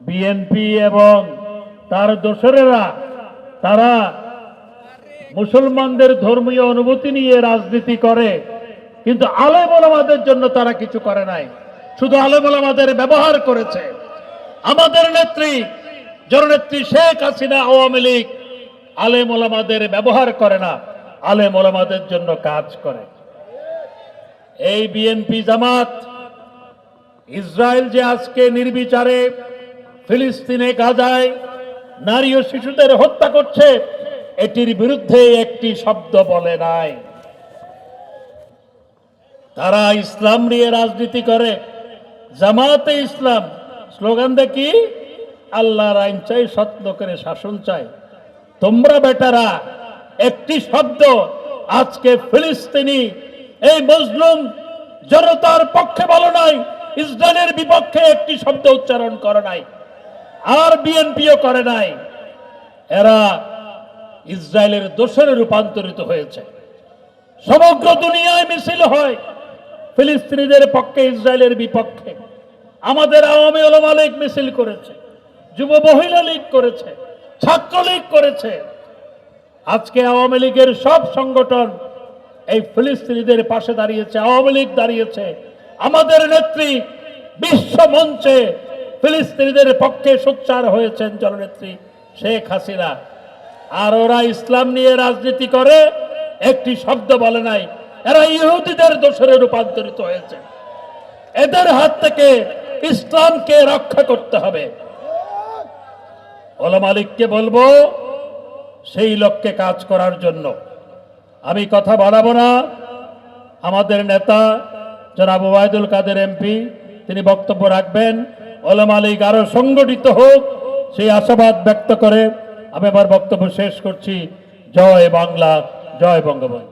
BNP এবং তার দোসরেরা, তারা মুসলমানদের ধর্মীয় অনুভূতি নিয়ে রাজনীতি করে, কিন্তু আলেম ওলামাদের জন্য তারা কিছু করে নাই। শুধু আলেম ওলামাদের ব্যবহার করেছে। আমাদের নেত্রী, জননেত্রী শেখ হাসিনা আওয়ামী লীগ আলেম ওলামাদের ব্যবহার করে না, আলেম ওলামাদের জন্য কাজ করে। এই বিএনপি জামাত ইসরায়েল যে আজকে নির্বিচারে ফিলিস্তিনে গাজায় নারী ও শিশুদের হত্যা করছে, এটির বিরুদ্ধে একটি শব্দ বলে নাই। তারা ইসলাম নিয়ে রাজনীতি করে। জামাতে ইসলাম, স্লোগান দেখি আল্লাহর আইন চাই, সত্য করে শাসন চাই। তোমরা বেটারা, একটি শব্দ, আজকে ফিলিস্তিনি, এই মজলুম জনতার পক্ষে বলো নাই। ইসরায়েলের বিপক্ষে একটি শব্দ উচ্চারণ করে নাই। আর বিএনপিও করে নাই। এরা ইসরায়েলের দোষরে রূপান্তরিত হয়েছে। সমগ্র দুনিয়ায় মিছিল হয়। ফিলিস্তিনিদের পক্ষে, ইসরায়েলের বিপক্ষে। আমাদের আওয়ামী ওলামা লীগ মিছিল করেছে। যুব মহিলা লীগ করেছে। ছাত্রলীগ করেছে। আজকে আওয়ামী লীগের সব সংগঠন এই ফিলিস্তিনিদের পাশে দাঁড়িয়েছে, আওয়ামী লীগ দাঁড়িয়েছে। আমাদের নেত্রী বিশ্ব মঞ্চে ফিলিস্তিনিদের পক্ষে সোচ্চার হয়েছেন জননেত্রী শেখ হাসিনা। আর ওরা ইসলাম নিয়ে রাজনীতি করে, একটি শব্দ বলে নাই, এরা ইহুদিদের দোষরে রূপান্তরিত হয়েছে। এদের হাত থেকে ইসলামকে রক্ষা করতে হবে। ওলা মালিককে বলব, সেই লক্ষ্যে কাজ করার জন্য। আমি কথা বাড়াবো না। আমাদের নেতা জনাব ওবায়দুল কাদের এমপি, তিনি বক্তব্য রাখবেন। ওলাম মালিক আরও সংগঠিত হোক, সেই আশাবাদ ব্যক্ত করে আমি আমার বক্তব্য শেষ করছি। জয় বাংলা, জয় বঙ্গবন্ধু।